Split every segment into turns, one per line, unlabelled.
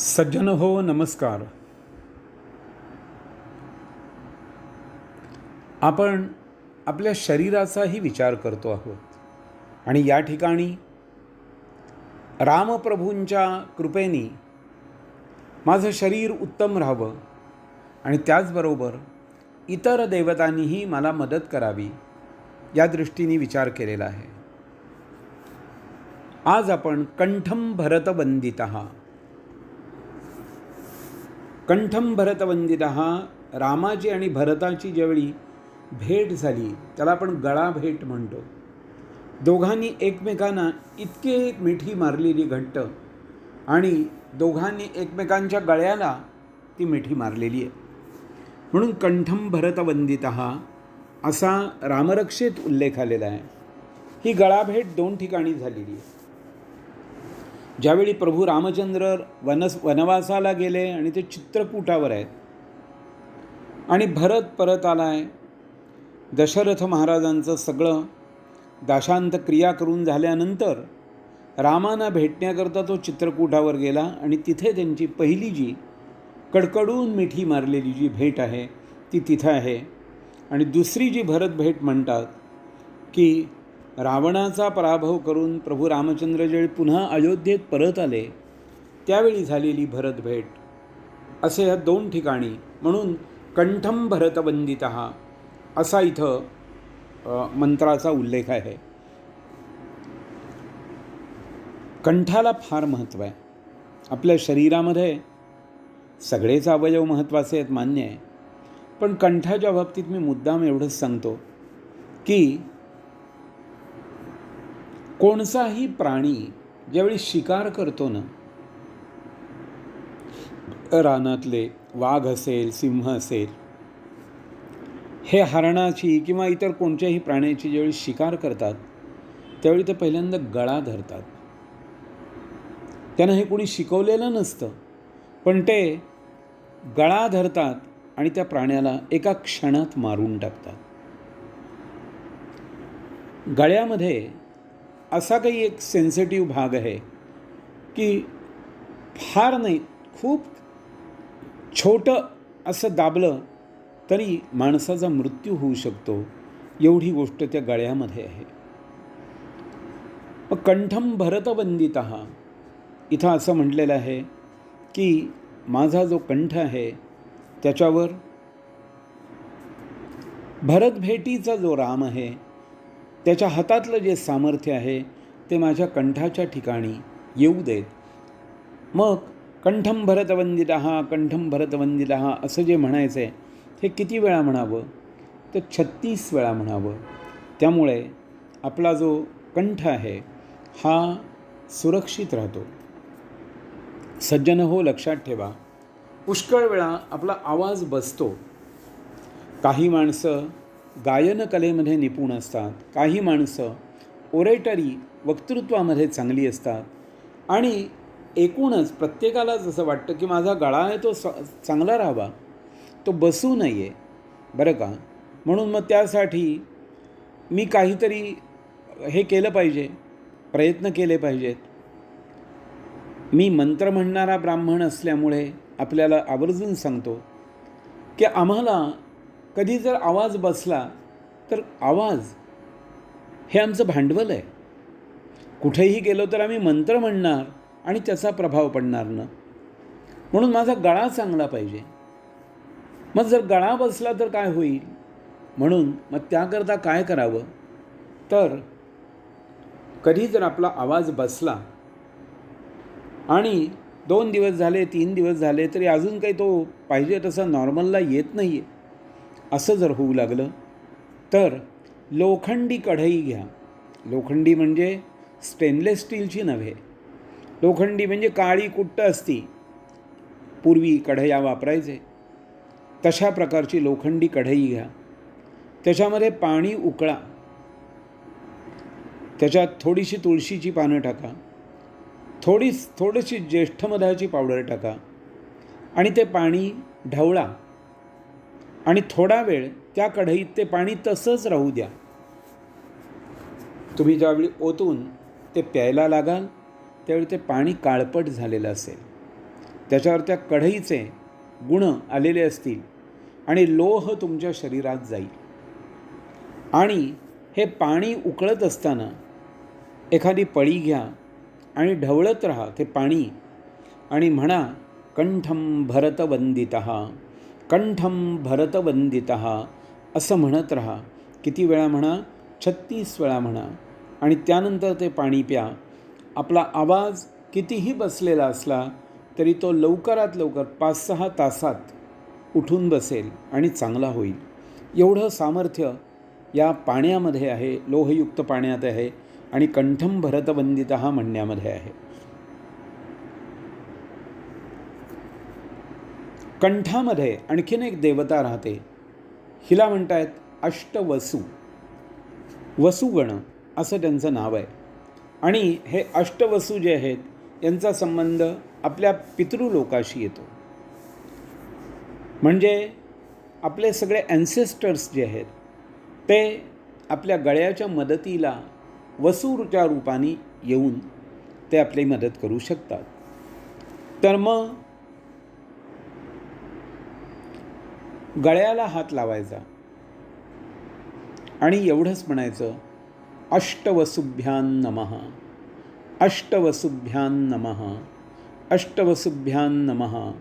सज्जन हो नमस्कार. आपण आपल्या शरीराचाही विचार करतो आहोत. आणि या ठिकाणी रामप्रभूंच्या कृपेने माझं शरीर उत्तम राहावं आणि त्याचबरोबर इतर देवतांनीही मला मदत करावी या दृष्टीने विचार केलेला आहे. आज आपण कंठम भरतवंदित कंठम भरतवंदित रामाची आणि भरताची ज्यावेळी भेट झाली त्याला आपण गळा भेट म्हणतो. दोघांनी एकमेकांना इतके मिठी मारलेली घट्ट आणि दोघांनी एकमेकांच्या गळ्याला ती मिठी मारलेली आहे. म्हणून कंठम भरतवंदित असा रामरक्षेत उल्लेख आलेला आहे. ही गळाभेट दोन ठिकाणी झालेली आहे. ज्यावेळी प्रभू रामचंद्र वनस वनवासाला गेले आणि ते चित्रकूटावर आहेत. आणि भरत परत आला आहे दशरथ महाराजांचं सगळं दाशांत क्रिया करून झाल्यानंतर रामाना भेटण्याकरता तो चित्रकूटावर गेला आणि तिथे त्यांची पहिली जी कडकडून मिठी मारलेली जी भेट आहे ती तिथं आहे. आणि दुसरी जी भरत भेट म्हणतात की रावणाचा पराभव करून प्रभू रामचंद्र ज्यावेळी पुन्हा अयोध्येत परत आले त्यावेळी झालेली भरत भेट असे ह्या दोन ठिकाणी म्हणून कंठम भरतवंदित असा इथं मंत्राचा उल्लेख आहे. कंठाला फार महत्त्व आहे. आपल्या शरीरामध्ये सगळेच अवयव महत्त्वाचे आहेत मान्य आहे. पण कंठाच्या बाबतीत मी मुद्दाम एवढंच सांगतो की कोणताही प्राणी ज्यावेळी शिकार करतो ना रानातले वाघ असेल सिंह असेल हे हरणाची किंवा इतर कोणत्याही प्राण्याची ज्यावेळी शिकार करतात त्यावेळी ते पहिल्यांदा गळा धरतात. त्यांना हे कोणी शिकवलेलं नसतं पण ते गळा धरतात आणि त्या प्राण्याला एका क्षणात मारून टाकतात. गळ्यामध्ये असा काही एक सेन्सिटिव्ह भाग आहे की फार नाही खूप छोटं असं दाबलं तरी माणसाचा मृत्यू होऊ शकतो एवढी गोष्ट त्या गळ्यामध्ये आहे. मग कंठम भरतवंदित इथं असं म्हटलेलं आहे की माझा जो कंठ आहे त्याच्यावर भरतभेटीचा जो राम आहे त्याच्या हातातलं जे सामर्थ्य आहे ते माझ्या कंठाच्या ठिकाणी येऊ देत. मग कंठम भरतवंदित कंठम भरतवंदित असं जे म्हणायचं आहे हे किती वेळा म्हणावं? तर छत्तीस वेळा म्हणावं. त्यामुळे आपला जो कंठ आहे हा सुरक्षित राहतो. सज्जन हो लक्षात ठेवा. पुष्कळ वेळा आपला आवाज बसतो. काही माणसं गायनकलेमध्ये निपुण असतात. काही माणसं ओरेटरी वक्तृत्वामध्ये चांगली असतात. आणि एकूणच प्रत्येकालाच असं वाटतं की माझा गळा आहे तो स चांगला राहावा. तो बसू नये. बरं का? म्हणून मग त्यासाठी मी काहीतरी हे केलं पाहिजे. प्रयत्न केले पाहिजेत. मी मंत्र म्हणणारा ब्राह्मण असल्यामुळे आपल्याला आवर्जून सांगतो की आम्हाला कधी जर आवाज बसला तर आवाज हे आमचं भांडवल आहे. कुठेही गेलो तर आम्ही मंत्र म्हणणार आणि त्याचा प्रभाव पडणार ना. म्हणून माझा गळा चांगला पाहिजे. मग जर गळा बसला तर काय होईल? म्हणून मग त्याकरता काय करावं? तर कधी जर आपला आवाज बसला आणि दोन दिवस झाले तीन दिवस झाले तरी अजून काही तो पाहिजे तसा नॉर्मलला येत नाही आहे असं जर होऊ लागलं तर लोखंडी कढई घ्या. लोखंडी म्हणजे स्टेनलेस स्टीलची नव्हे. लोखंडी म्हणजे काळी कुट्ट असती. पूर्वी कढया वापरायचे. तशा प्रकारची लोखंडी कढई घ्या. त्याच्यामध्ये पाणी उकळा. त्याच्यात थोडीशी तुळशीची पानं टाका. थोडीच थोडीशी ज्येष्ठमधाची पावडर टाका. आणि ते पाणी ढवळा. आणि थोडा वेळ त्या कढईत ते पाणी तसंच राहू द्या. तुम्ही ज्यावेळी ओतून ते प्यायला लागाल त्यावेळी ते पाणी काळपट झालेलं असेल. त्याच्यावर त्या कढईचे गुण आलेले असतील आणि लोह तुमच्या शरीरात जाईल. आणि हे पाणी उकळत असताना एखादी पळी घ्या आणि ढवळत राहा ते पाणी आणि म्हणा कंठम भरतवंदित कंठम भरतवंदित असं म्हणत राहा. किती वेळा म्हणा छत्तीस वेळा म्हणा. आणि त्यानंतर ते पाणी प्या. आपला आवाज कितीही बसलेला असला तरी तो लवकरात लवकर पाच सहा तासात उठून बसेल आणि चांगला होईल. एवढं सामर्थ्य या पाण्यामध्ये आहे लोहयुक्त पाण्यात आहे आणि कंठम भरतवंदित हा म्हणण्यामध्ये आहे. कंठामध्ये आणखीन एक देवता राहते. हिला म्हणतायत अष्टवसू. वसुगण असं त्यांचं नाव आहे. आणि हे अष्टवसू जे आहेत यांचा संबंध आपल्या पितृलोकाशी येतो. म्हणजे आपले सगळे ॲन्सेस्टर्स जे आहेत ते आपल्या गळ्याच्या मदतीला वसूरच्या रूपाने येऊन ते आपली मदत करू शकतात. तर मग गळ्याला हात लावायचा. आणि एवढंच म्हणायचं अष्टवसुभ्यान नम अष्टवसुभ्यान नम अष्टवसुभ्यान नम.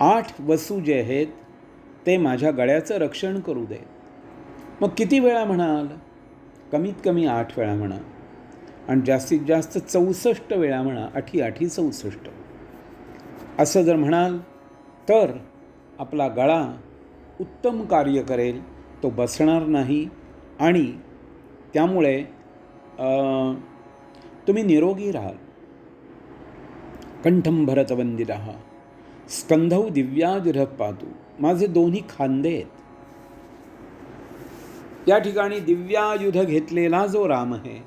आठ वसू जे आहेत ते माझ्या गळ्याचं रक्षण करू दे मग किती वेळा म्हणाल? कमीत कमी आठ वेळा म्हणा. आणि जास्तीत जास्त चौसष्ट वेळा म्हणा आठी आठी चौसष्ट. असं जर म्हणाल तर आपला गळा उत्तम कार्य करेल तो बसणार नाही आणि त्यामुळे तुम्ही निरोगी राहाल. कंठम भरतवंदित स्कंधव दिव्याजुर पातू. माझे दोन्ही खांदे आहेत. या ठिकाणी दिव्यायुध घेतलेला जो राम आहे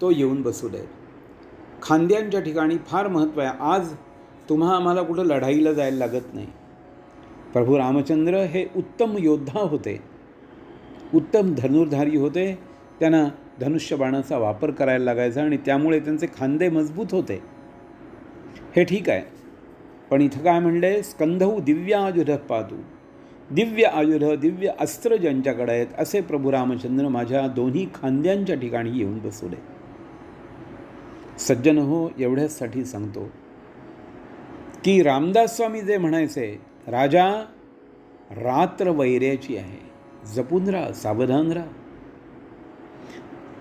तो येऊन बसू दे खांद्यांच्या ठिकाणी फार महत्त्व आहे. आज तुम्हा आम्हाला कुठं लढाईला जायला लागत नाही. प्रभू रामचंद्र हे उत्तम योद्धा होते. उत्तम धनुर्धारी होते. त्यांना धनुष्यबाणाचा वापर करायला लागायचा आणि त्यामुळे त्यांचे खांदे मजबूत होते. हे ठीक आहे. पण इथं काय म्हणले? स्कंधऊ दिव्य आयुध पाहतो दिव्य आयुध दिव्य अस्त्र ज्यांच्याकडे आहेत असे प्रभू रामचंद्र माझ्या दोन्ही खांद्यांच्या ठिकाणी येऊन बसवले. सज्जन हो एवढ्याचसाठी सांगतो. की रामदास स्वामी जे म्हणायचे राजा रात्र वैर्याची आहे. जपून राहा सावधान राहा.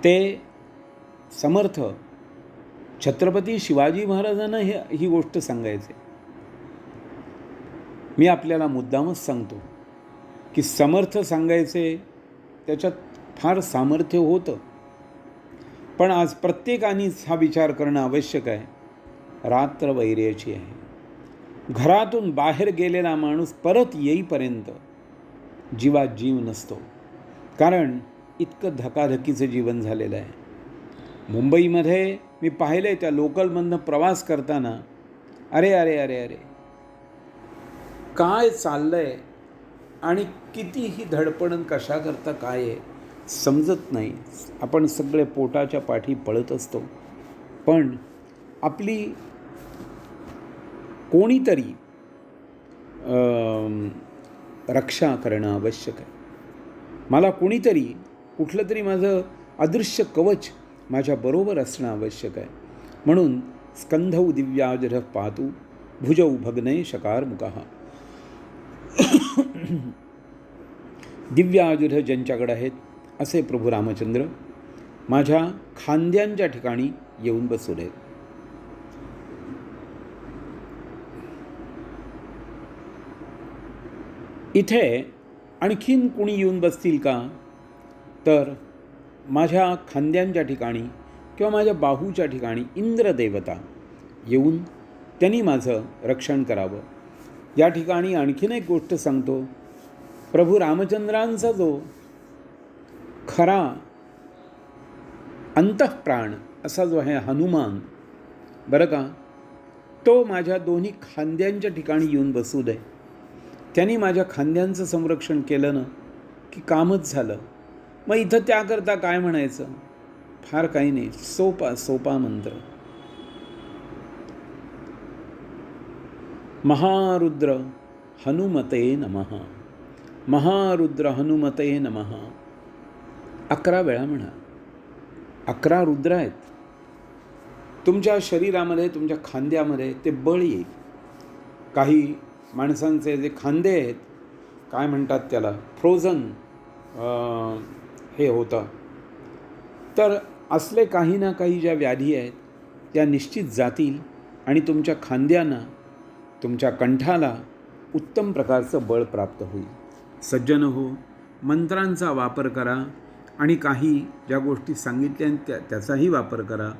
ते समर्थ छत्रपती शिवाजी महाराजांना हे ही गोष्ट सांगायचे. मी आपल्याला मुद्दामच सांगतो की समर्थ सांगायचे त्याच्यात फार सामर्थ्य होतं. पण आज प्रत्येकानेच हा विचार करणं आवश्यक आहे. रात्र वैर्याची आहे. घरातून बाहेर गेलेला माणूस परत येईपर्यंत जीवात जीव नसतो. कारण इतकं धकाधकीचं जीवन झालेलं आहे. मुंबईमध्ये मी पाहिलं आहे त्या लोकलमधनं प्रवास करताना. अरे अरे अरे अरे. काय चाललं आहे आणि कितीही धडपडण कशा करता काय आहे समजत नाही. आपण सगळे पोटाच्या पाठी पळत असतो. पण आपली कोणीतरी रक्षा करणं आवश्यक आहे. मला कोणीतरी कुठलं तरी माझं अदृश्य कवच माझ्याबरोबर असणं आवश्यक आहे. म्हणून स्कंधौ दिव्याजर पाहतू भुजौ भग्नय शकारमुखा. दिव्याजुध ज्यांच्याकडे आहेत असे प्रभू रामचंद्र माझ्या खांद्यांच्या ठिकाणी येऊन बसवले इथे आणखीन कुणी येऊन बसतील का? तर माझ्या खांद्यांच्या ठिकाणी किंवा माझ्या बाहूच्या ठिकाणी इंद्रदेवता येऊन त्यांनी माझं रक्षण करावं. या ठिकाणी आणखीन एक गोष्ट सांगतो. प्रभू रामचंद्रांचा जो खरा अंतःप्राण असा जो आहे हनुमान बरं का? तो माझ्या दोन्ही खांद्यांच्या ठिकाणी येऊन बसू दे. त्यांनी माझ्या खांद्यांचं संरक्षण केलं ना की कामच झालं. मग इथं त्याकरता काय म्हणायचं? फार काही नाही. सोपा सोपा मंत्र. महारुद्र हनुमते नमः. महारुद्र हनुमते नमः. अकरा वेळा म्हणा. अकरा रुद्र आहेत. तुमच्या शरीरामध्ये तुमच्या खांद्यामध्ये ते बळ येईल. काही माणसांचे जे खांदे आहेत काय म्हणतात त्याला? फ्रोझन हे होतं. तर असले काही ना काही ज्या व्याधी आहेत त्या निश्चित जातील आणि तुमच्या खांद्यांना तुमच्या कंठाला उत्तम प्रकारचं बळ प्राप्त होईल. सज्जन हो मंत्रांचा वापर करा आणि काही ज्या गोष्टी सांगितल्या त्या त्याचाही वापर करा.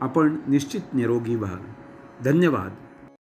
आपण निश्चित निरोगी व्हा धन्यवाद.